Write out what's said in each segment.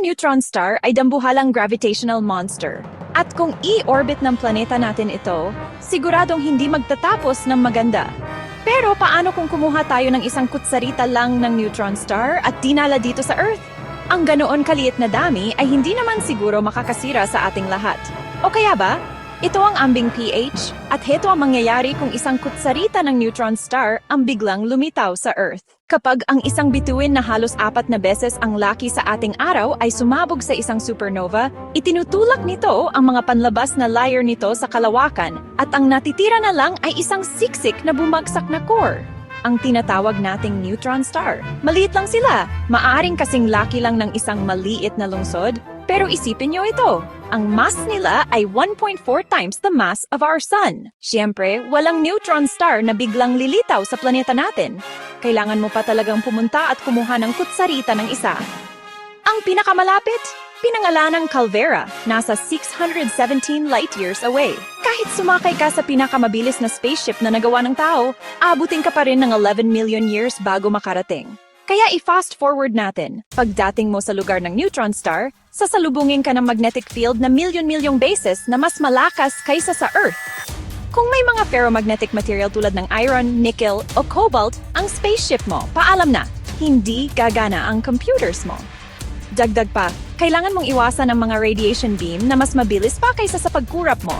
neutron star ay dambuhalang gravitational monster. At kung i-orbit ng planeta natin ito, siguradong hindi magtatapos ng maganda. Pero paano kung kumuha tayo ng isang kutsarita lang ng neutron star at dinala dito sa Earth? Ang ganoon kaliit na dami ay hindi naman siguro makakasira sa ating lahat. O kaya ba? Ito ang ambing pH at heto ang mangyayari kung isang kutsarita ng neutron star ang biglang lumitaw sa Earth. Kapag ang isang bituin na halos apat na beses ang laki sa ating araw ay sumabog sa isang supernova, itinutulak nito ang mga panlabas na layer nito sa kalawakan at ang natitira na lang ay isang siksik na bumagsak na core ang tinatawag nating neutron star. Maliit lang sila. Maaring kasing laki lang ng isang maliit na lungsod. Pero isipin nyo ito, ang mass nila ay 1.4 times the mass of our sun. Siyempre, walang neutron star na biglang lilitaw sa planeta natin. Kailangan mo pa talagang pumunta at kumuha ng kutsarita ng isa. Ang pinakamalapit, pinangalanang Calvera, nasa 617 light years away. Kahit sumakay ka sa pinakamabilis na spaceship na nagawa ng tao, abutin ka pa rin ng 11 million years bago makarating. Kaya i-fast forward natin. Pagdating mo sa lugar ng neutron star, sasalubungin ka ng magnetic field na milyon-milyong bases na mas malakas kaysa sa Earth. Kung may mga ferromagnetic material tulad ng iron, nickel, o cobalt, ang spaceship mo, paalam na, hindi gagana ang computers mo. Dagdag pa, kailangan mong iwasan ang mga radiation beam na mas mabilis pa kaysa sa pagkurap mo.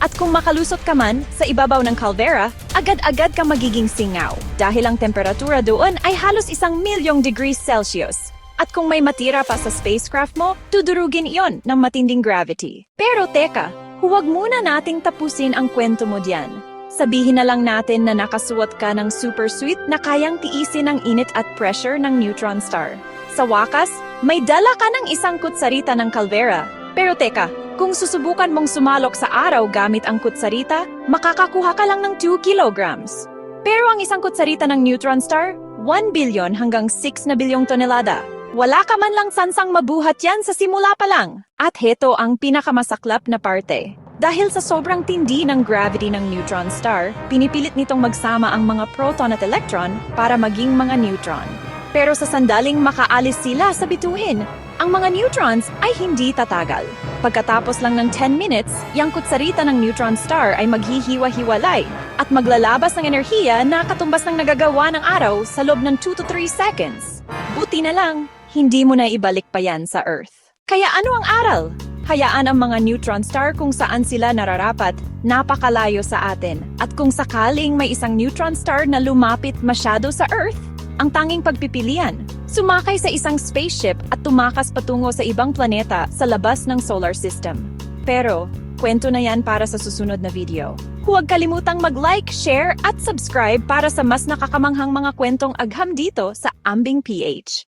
At kung makalusot ka man sa ibabaw ng caldera, agad-agad ka magiging singaw dahil ang temperatura doon ay halos isang milyong degrees Celsius. At kung may matira pa sa spacecraft mo, tudurugin iyon ng matinding gravity. Pero teka, huwag muna nating tapusin ang kwento mo diyan. Sabihin na lang natin na nakasuot ka ng super suit na kayang tiisin ang init at pressure ng neutron star. Sa wakas, may dala ka ng isang kutsarita ng Calvera. Pero teka, kung susubukan mong sumalok sa araw gamit ang kutsarita, makakakuha ka lang ng 2 kilograms. Pero ang isang kutsarita ng neutron star, 1 billion hanggang 6 na bilyong tonelada. Wala ka man lang sansang mabuhat yan sa simula pa lang. At heto ang pinakamasaklap na parte. Dahil sa sobrang tindi ng gravity ng neutron star, pinipilit nitong magsama ang mga proton at electron para maging mga neutron. Pero sa sandaling makaalis sila sa bituin, ang mga neutrons ay hindi tatagal. Pagkatapos lang ng 10 minutes, yung kutsarita ng neutron star ay maghihiwa-hiwalay at maglalabas ng enerhiya na katumbas ng nagagawa ng araw sa loob ng 2 to 3 seconds. Buti na lang, hindi mo na ibalik pa yan sa Earth. Kaya ano ang aral? Hayaan ang mga neutron star kung saan sila nararapat, napakalayo sa atin. At kung sakaling may isang neutron star na lumapit masyado sa Earth, ang tanging pagpipilian, sumakay sa isang spaceship at tumakas patungo sa ibang planeta sa labas ng solar system. Pero, kwento na yan para sa susunod na video. Huwag kalimutang mag-like, share at subscribe para sa mas nakakamanghang mga kwentong agham dito sa Ambing PH.